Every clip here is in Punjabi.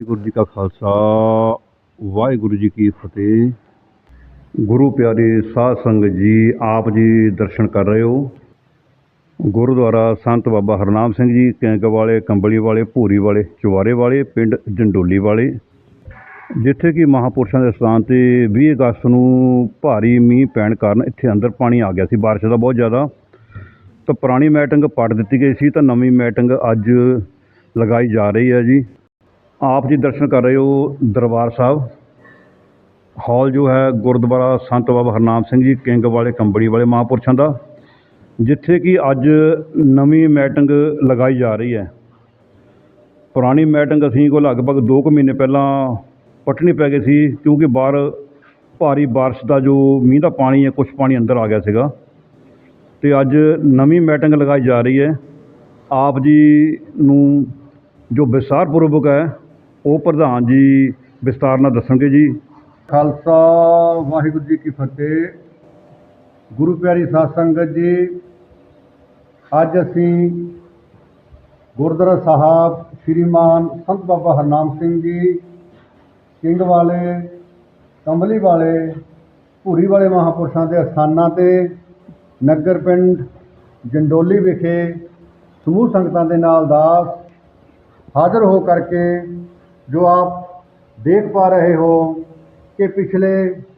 ਵਾਹਿਗੁਰੂ ਜੀ ਕਾ ਖਾਲਸਾ, ਵਾਹਿਗੁਰੂ ਜੀ ਕੀ ਫਤਿਹ। ਗੁਰੂ ਪਿਆਰੇ ਸਾਧ ਸੰਗਤ ਜੀ, ਆਪ ਜੀ ਦਰਸ਼ਨ ਕਰ ਰਹੇ ਹੋ। ਗੁਰਦੁਆਰਾ ਸੰਤ ਬਾਬਾ ਹਰਨਾਮ ਸਿੰਘ ਜੀ, ਕੈਂਕ ਵਾਲੇ, ਕੰਬਲੀ ਵਾਲੇ, ਭੂਰੀ ਵਾਲੇ, ਚੁਵਾਰੇ ਵਾਲੇ, ਪਿੰਡ ਜੰਡੋਲੀ ਵਾਲੇ। ਜਿੱਥੇ ਕਿ ਮਹਾਪੁਰਸ਼ਾਂ ਦੇ ਸਥਾਨ ਤੇ 20 ਅਗਸਤ ਨੂੰ ਭਾਰੀ ਮੀਂਹ ਪੈਣ ਕਾਰਨ ਇੱਥੇ ਅੰਦਰ ਪਾਣੀ ਆ ਗਿਆ ਸੀ, ਬਾਰਿਸ਼ ਦਾ ਬਹੁਤ ਜ਼ਿਆਦਾ। ਤਾਂ ਪੁਰਾਣੀ ਮੈਟਿੰਗ ਪੱਟ ਦਿੱਤੀ ਗਈ ਸੀ, ਤਾਂ ਨਵੀਂ ਮੈਟਿੰਗ ਅੱਜ ਲਗਾਈ ਜਾ ਰਹੀ ਹੈ ਜੀ। ਆਪ ਜੀ ਦਰਸ਼ਨ ਕਰ ਰਹੇ ਹੋ ਦਰਬਾਰ ਸਾਹਿਬ। ਹਾਲ ਜੋ ਹੈ ਗੁਰਦੁਆਰਾ ਸੰਤ ਬਾਬਾ ਹਰਨਾਮ ਸਿੰਘ ਜੀ ਕਿੰਗ ਵਾਲੇ ਕੰਬੜੀ ਵਾਲੇ ਮਹਾਂਪੁਰਸ਼ਾਂ ਦਾ, ਜਿੱਥੇ ਕਿ ਅੱਜ ਨਵੀਂ ਮੈਟਿੰਗ ਲਗਾਈ ਜਾ ਰਹੀ ਹੈ। ਪੁਰਾਣੀ ਮੈਟਿੰਗ ਅਸੀਂ ਕੋ ਲਗਭਗ 2 ਕੁ ਮਹੀਨੇ ਪਹਿਲਾਂ ਪੱਟਣੀ ਪੈ ਗਈ ਸੀ, ਕਿਉਂਕਿ ਬਾਹਰ ਭਾਰੀ ਬਾਰਿਸ਼ ਦਾ ਜੋ ਮੀਂਹ ਦਾ ਪਾਣੀ ਹੈ ਕੁਝ ਪਾਣੀ ਅੰਦਰ ਆ ਗਿਆ ਸੀਗਾ। ਤੇ ਅੱਜ ਨਵੀਂ ਮੈਟਿੰਗ ਲਗਾਈ ਜਾ ਰਹੀ ਹੈ। ਆਪ ਜੀ ਨੂੰ ਜੋ ਵਿਸਤਾਰ ਪੂਰਵਕ ਹੈ ਉਹ ਪ੍ਰਧਾਨ ਜੀ ਵਿਸਤਾਰ ਨਾਲ ਦੱਸਣਗੇ ਜੀ। ਖਾਲਸਾ, ਵਾਹਿਗੁਰੂ ਜੀ ਕੀ ਫਤਿਹ। ਗੁਰੂ ਪਿਆਰੀ ਸਾਧ ਸੰਗਤ ਜੀ, ਅੱਜ ਅਸੀਂ ਗੁਰਦੁਆਰਾ ਸਾਹਿਬ ਸ਼੍ਰੀਮਾਨ ਸੰਤ ਬਾਬਾ ਹਰਨਾਮ ਸਿੰਘ ਜੀ, ਸਿੰਘ ਵਾਲੇ, ਕੰਬਲੀ ਵਾਲੇ, ਭੂਰੀ ਵਾਲੇ ਮਹਾਪੁਰਸ਼ਾਂ ਦੇ ਅਸਥਾਨਾਂ ਤੇ ਨਗਰ ਪਿੰਡ ਜੰਡੋਲੀ ਵਿਖੇ ਸਮੂਹ ਸੰਗਤਾਂ ਦੇ ਨਾਲ ਦਾਸ ਹਾਜ਼ਰ ਹੋ ਕਰਕੇ ਜੋ ਆਪ ਦੇਖ ਪਾ ਰਹੇ ਹੋ ਕਿ ਪਿਛਲੇ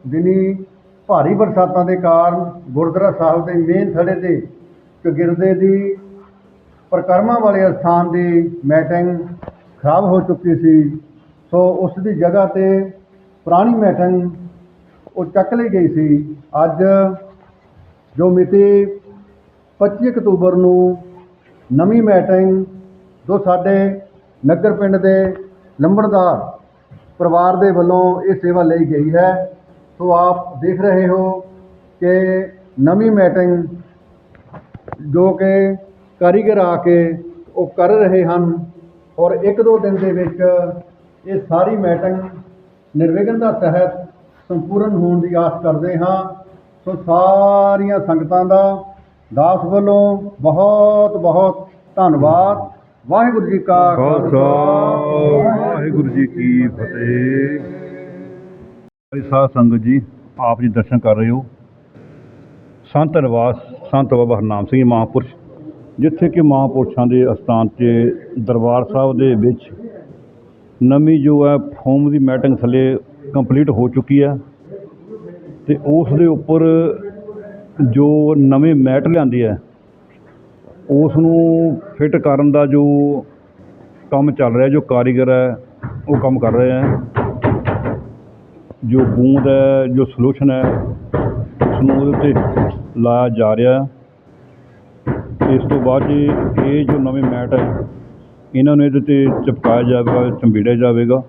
ਦਿਨੀ ਭਾਰੀ ਬਰਸਾਤਾਂ ਦੇ ਕਾਰਨ ਗੁਰਦੁਆਰਾ ਸਾਹਿਬ ਦੇ ਮੇਨ ਥੜੇ ਤੇ ਚਗਿਰਦੇ ਦੀ ਪ੍ਰਕਰਮਾਂ ਵਾਲੇ ਅਸਥਾਨ ਦੀ ਮੈਟਿੰਗ ਖਰਾਬ ਹੋ ਚੁੱਕੀ ਸੀ, ਸੋ ਉਸ ਦੀ ਜਗ੍ਹਾ ਤੇ ਪੁਰਾਣੀ ਮੈਟਿੰਗ ਉਹ ਚੱਕ ਲਈ ਗਈ ਸੀ। ਅੱਜ ਜੋ ਮਿਤੀ 25 ਅਕਤੂਬਰ ਨੂੰ ਨਵੀਂ ਮੈਟਿੰਗ ਜੋ ਸਾਡੇ ਨਗਰ ਪਿੰਡ ਦੇ ਲੰਬੜਦਾਰ ਪਰਿਵਾਰ ਦੇ ਵੱਲੋਂ ਇਹ ਸੇਵਾ ਲਈ ਗਈ ਹੈ। ਸੋ ਆਪ ਦੇਖ ਰਹੇ ਹੋ ਕਿ ਨਵੀਂ ਮੈਟਿੰਗ ਜੋ ਕਿ ਕਾਰੀਗਰ ਆ ਕੇ ਉਹ ਕਰ ਰਹੇ ਹਨ ਔਰ ਇੱਕ ਦੋ ਦਿਨ ਦੇ ਵਿੱਚ ਇਹ ਸਾਰੀ ਮੈਟਿੰਗ ਨਿਰਵਿਘਨ ਦਾ ਤਹਿਤ ਸੰਪੂਰਨ ਹੋਣ ਦੀ ਆਸ ਕਰਦੇ ਹਾਂ। ਸੋ ਸਾਰੀਆਂ ਸੰਗਤਾਂ ਦਾ ਦਾਸ ਵੱਲੋਂ ਬਹੁਤ ਬਹੁਤ ਧੰਨਵਾਦ। ਵਾਹਿਗੁਰੂ ਜੀ ਕਾ ਖਾਲਸਾ। ਵਾਹਿਗੁਰੂ ਜੀ ਕੀ ਫਤਿਹ। ਭਾਈ ਸਾਧ ਸੰਗਤ ਜੀ, ਆਪ ਜੀ ਦਰਸ਼ਨ ਕਰ ਰਹੇ ਹੋ। ਸੰਤ ਨਿਵਾਸ, ਸੰਤ ਬਾਬਾ ਹਰਨਾਮ ਸਿੰਘ ਜੀ ਮਹਾਂਪੁਰਸ਼, ਜਿੱਥੇ ਕਿ ਮਹਾਂਪੁਰਸ਼ਾਂ ਦੇ ਅਸਥਾਨ ਤੇ ਦਰਬਾਰ ਸਾਹਿਬ ਦੇ ਵਿੱਚ ਨਵੀਂ ਜੋ ਹੈ ਫੋਮ ਦੀ ਮੈਟਿੰਗ ਥੱਲੇ ਕੰਪਲੀਟ ਹੋ ਚੁੱਕੀ ਹੈ ਤੇ ਉਸ ਦੇ ਉੱਪਰ ਜੋ ਨਵੇਂ ਮੈਟ ਲਿਆਂਦੀ ਹੈ, ਉਸ ਨੂੰ ਫਿੱਟ ਕਰਨ ਦਾ ਜੋ ਕੰਮ ਚੱਲ ਰਿਹਾ, ਜੋ ਕਾਰੀਗਰ ਹੈ ਉਹ ਕੰਮ ਕਰ ਰਹੇ ਹੈ। ਜੋ ਬੂੰਦ ਹੈ, ਜੋ ਸੋਲੂਸ਼ਨ ਹੈ ਉਸ ਨੂੰ ਉਹਦੇ ਉੱਤੇ ਲਾਇਆ ਜਾ ਰਿਹਾ ਇਸ ਤੋਂ ਬਾਅਦ ਜੀ ਇਹ ਜੋ ਨਵੇਂ ਮੈਟ ਹੈ, ਇਹਨਾਂ ਨੂੰ ਇਹਦੇ ਤੇ ਚਪਕਾਇਆ ਜਾਵੇਗਾ ਚੰਬੀੜਿਆ ਜਾਵੇਗਾ।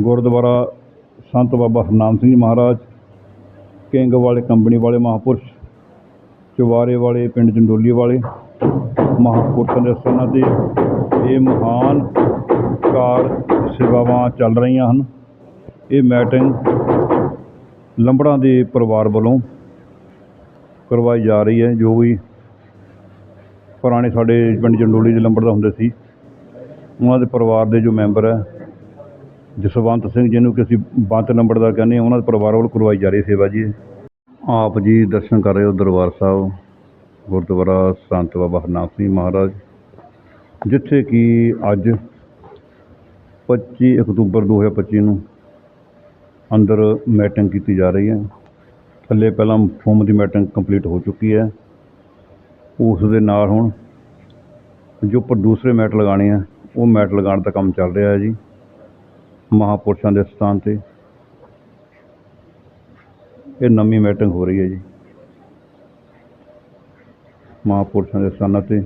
ਗੁਰਦੁਆਰਾ ਸੰਤ ਬਾਬਾ ਹਰਨਾਮ ਸਿੰਘ ਜੀ ਮਹਾਰਾਜ, ਕਿੰਗ ਵਾਲੇ ਕੰਪਨੀ ਵਾਲੇ ਮਹਾਂਪੁਰਸ਼ ਚੁਵਾਰੇ ਵਾਲੇ ਪਿੰਡ ਜੰਡੋਲੀ ਵਾਲੇ ਮਹਾਂਪੁਰਸ਼ਾਂ ਦੇ ਸਥਾਨਾਂ ਤੇ ਇਹ ਮਹਾਨ ਕਾਰ ਸੇਵਾਵਾਂ ਚੱਲ ਰਹੀਆਂ ਹਨ। ਇਹ ਮੈਟਿੰਗ ਲੰਬੜਾਂ ਦੇ ਪਰਿਵਾਰ ਵੱਲੋਂ ਕਰਵਾਈ ਜਾ ਰਹੀ ਹੈ, ਜੋ ਵੀ ਪੁਰਾਣੇ ਸਾਡੇ ਪਿੰਡ ਜੰਡੋਲੀ ਦੇ ਲੰਬੜ ਦਾ ਹੁੰਦੇ ਸੀ, ਉਹਨਾਂ ਦੇ ਪਰਿਵਾਰ ਦੇ ਜੋ ਮੈਂਬਰ ਹੈ, ਜਸਵੰਤ ਸਿੰਘ ਜਿਹਨੂੰ ਕਿ ਅਸੀਂ ਬੰਤ ਲੰਬੜ ਦਾ ਕਹਿੰਦੇ ਹਾਂ, ਉਹਨਾਂ ਦੇ ਪਰਿਵਾਰ ਵੱਲੋਂ ਕਰਵਾਈ ਜਾ ਰਹੀ ਸੇਵਾ ਜੀ। ਆਪ ਜੀ ਦਰਸ਼ਨ ਕਰ ਰਹੇ ਹੋ ਦਰਬਾਰ ਸਾਹਿਬ, ਗੁਰਦੁਆਰਾ ਸੰਤ ਬਾਬਾ ਹਰਨਾਮ ਸਿੰਘ ਮਹਾਰਾਜ, ਜਿੱਥੇ ਕਿ ਅੱਜ 25 ਅਕਤੂਬਰ 2025 ਨੂੰ ਅੰਦਰ ਮੈਟਿੰਗ ਕੀਤੀ ਜਾ ਰਹੀ ਹੈ। ਥੱਲੇ ਪਹਿਲਾਂ ਫੋਮ ਦੀ ਮੈਟਿੰਗ ਕੰਪਲੀਟ ਹੋ ਚੁੱਕੀ ਹੈ। ਉਸ ਦੇ ਨਾਲ ਹੁਣ ਜੋ ਪਰ ਦੂਸਰੇ ਮੈਟ ਲਗਾਉਣੇ ਆ ਉਹ ਮੈਟ ਲਗਾਉਣ ਦਾ ਕੰਮ ਚੱਲ ਰਿਹਾ ਹੈ ਜੀ, ਮਹਾਪੁਰਸ਼ਾਂ ਦੇ ਸਥਾਨ ਤੇ। ਇਹ ਨਵੀਂ ਮੈਟਿੰਗ ਹੋ ਰਹੀ ਹੈ ਜੀ, ਮਹਾਪੁਰਸ਼ਾਂ ਦੇ ਸਥਾਨਾਂ ਤੇ।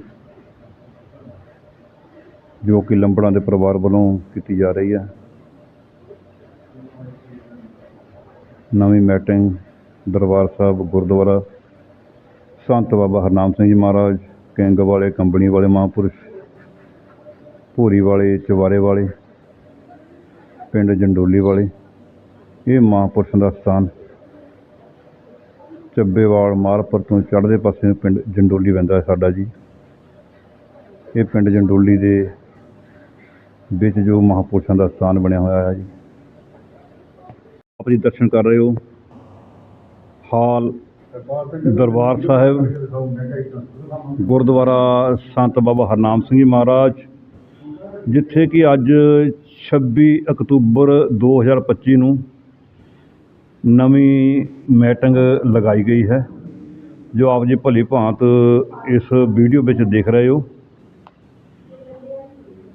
ਜੋ ਕਿ ਲੰਬੜਾਂ ਦੇ ਪਰਿਵਾਰ ਵੱਲੋਂ ਕੀਤੀ ਜਾ ਰਹੀ ਹੈ। ਨਵੀਂ ਮੈਟਿੰਗ ਦਰਬਾਰ ਸਾਹਿਬ, ਗੁਰਦੁਆਰਾ ਸੰਤ ਬਾਬਾ ਹਰਨਾਮ ਸਿੰਘ ਜੀ ਮਹਾਰਾਜ, ਕਿੰਗ ਵਾਲੇ, ਕੰਬਣੀ ਵਾਲੇ, ਮਹਾਂਪੁਰਸ਼, ਭੂਰੀ ਵਾਲੇ ਚਵਾਰੇ ਵਾਲੇ, ਪਿੰਡ ਜੰਡੋਲੀ ਵਾਲੇ, ਇਹ ਮਹਾਂਪੁਰਸ਼ਾਂ ਦਾ ਸਥਾਨ ਚੱਬੇਵਾਲ ਮਾਰਪੁਰ ਤੋਂ ਚੜ੍ਹਦੇ ਪਾਸੇ ਪਿੰਡ ਜੰਡੋਲੀ ਪੈਂਦਾ ਸਾਡਾ ਜੀ। ਇਹ ਪਿੰਡ ਜੰਡੋਲੀ ਦੇ ਵਿੱਚ ਜੋ ਮਹਾਪੁਰਸ਼ਾਂ ਦਾ ਸਥਾਨ ਬਣਿਆ ਹੋਇਆ ਹੈ ਜੀ। ਆਪ ਜੀ ਦਰਸ਼ਨ ਕਰ ਰਹੇ ਹੋ। ਹਾਲ ਦਰਬਾਰ ਸਾਹਿਬ, ਗੁਰਦੁਆਰਾ ਸੰਤ ਬਾਬਾ ਹਰਨਾਮ ਸਿੰਘ ਜੀ ਮਹਾਰਾਜ, ਜਿੱਥੇ ਕਿ ਅੱਜ 26 ਅਕਤੂਬਰ 2025 ਨੂੰ ਨਵੀਂ ਮੈਟਿੰਗ ਲਗਾਈ ਗਈ ਹੈ। ਜੋ ਆਪ ਜੀ ਭਲੀ ਭਾਂਤ ਇਸ ਵੀਡੀਓ ਵਿੱਚ ਦੇਖ ਰਹੇ ਹੋ।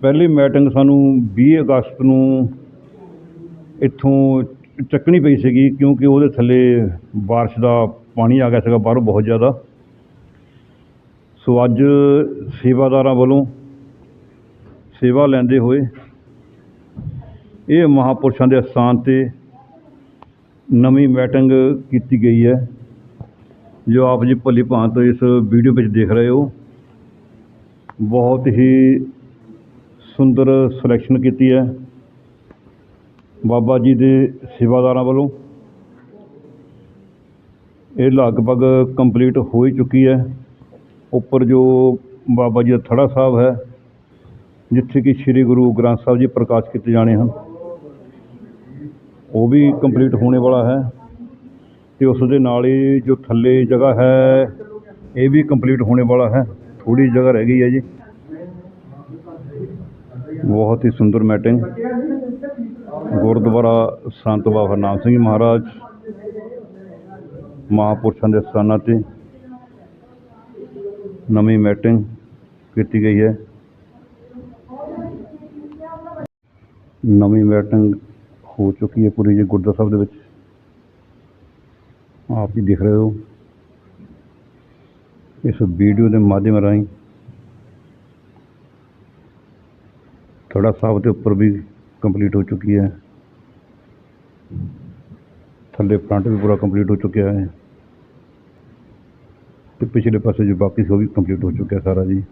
ਪਹਿਲੀ ਮੀਟਿੰਗ ਸਾਨੂੰ ਵੀਹ ਅਗਸਤ ਨੂੰ ਇੱਥੋਂ ਚੱਕਣੀ ਪਈ ਸੀਗੀ, ਕਿਉਂਕਿ ਉਹਦੇ ਥੱਲੇ ਬਾਰਿਸ਼ ਦਾ ਪਾਣੀ ਆ ਗਿਆ ਸੀਗਾ ਬਾਹਰੋਂ ਬਹੁਤ ਜ਼ਿਆਦਾ। ਸੋ ਅੱਜ ਸੇਵਾਦਾਰਾਂ ਵੱਲੋਂ ਸੇਵਾ ਲੈਂਦੇ ਹੋਏ ਇਹ ਮਹਾਪੁਰਸ਼ਾਂ ਦੇ ਅਸਥਾਨ ਤੇ ਨਵੀਂ ਮੀਟਿੰਗ ਕੀਤੀ ਗਈ ਹੈ। ਜੋ ਆਪ ਜੀ ਭਲੀ ਭਾਂਤ ਇਸ ਵੀਡੀਓ ਵਿੱਚ ਦੇਖ ਰਹੇ ਹੋ। ਬਹੁਤ ਹੀ ਸੁੰਦਰ ਸਿਲੈਕਸ਼ਨ ਕੀਤੀ ਹੈ। ਬਾਬਾ ਜੀ ਦੇ ਸੇਵਾਦਾਰਾਂ ਵੱਲੋਂ। ਇਹ ਲਗਭਗ ਕੰਪਲੀਟ ਹੋ ਹੀ ਚੁੱਕੀ ਹੈ। ਉੱਪਰ ਜੋ ਬਾਬਾ ਜੀ ਦਾ ਥੜਾ ਸਾਹਿਬ ਹੈ, ਜਿੱਥੇ ਕਿ ਸ੍ਰੀ ਗੁਰੂ ਗ੍ਰੰਥ ਸਾਹਿਬ ਜੀ ਪ੍ਰਕਾਸ਼ ਕੀਤੇ ਜਾਣੇ ਹਨ, ਉਹ ਵੀ ਕੰਪਲੀਟ ਹੋਣੇ ਵਾਲਾ ਹੈ ਤੇ ਉਸ ਦੇ ਨਾਲ ਹੀ ਜੋ ਥੱਲੇ ਜਗ੍ਹਾ ਹੈ, ਇਹ ਵੀ ਕੰਪਲੀਟ ਹੋਣੇ ਵਾਲਾ ਹੈ। ਥੋੜੀ ਜਗ੍ਹਾ ਰਹਿ ਗਈ ਹੈ ਜੀ। ਬਹੁਤ ਹੀ ਸੁੰਦਰ ਮੈਟਿੰਗ ਗੁਰਦੁਆਰਾ ਸੰਤ ਬਾਬਾ ਨਾਮ ਸਿੰਘ ਮਹਾਰਾਜ, ਮਹਾਪੁਰਸ਼ਾਂ ਦੇ ਸਥਾਨਾਂ ਤੇ ਨਵੀਂ ਮੈਟਿੰਗ ਕੀਤੀ ਗਈ ਹੈ। ਨਵੀਂ ਮੈਟਿੰਗ ਹੋ ਚੁੱਕੀ ਹੈ ਪੂਰੀ ਜੀ ਗੁਰਦੁਆਰਾ ਸਾਹਿਬ ਦੇ ਵਿੱਚ। ਆਪ ਜੀ ਦੇਖ ਰਹੇ ਹੋ। ਇਸ ਵੀਡੀਓ ਦੇ ਮਾਧਿਅਮ ਰਾਹੀਂ ਥੋੜਾ ਸਾਹਿਬ ਦੇ ਉੱਪਰ ਵੀ ਕੰਪਲੀਟ ਹੋ ਚੁੱਕੀ ਹੈ। ਥੱਲੇ ਫਰੰਟ ਵੀ ਪੂਰਾ ਕੰਪਲੀਟ ਹੋ ਚੁੱਕਿਆ ਹੈ। ਤੇ ਪਿਛਲੇ ਪਾਸੇ ਜੋ ਬਾਕੀ ਸੀ ਉਹ ਵੀ ਕੰਪਲੀਟ ਹੋ ਚੁੱਕਿਆ ਸਾਰਾ ਜੀ।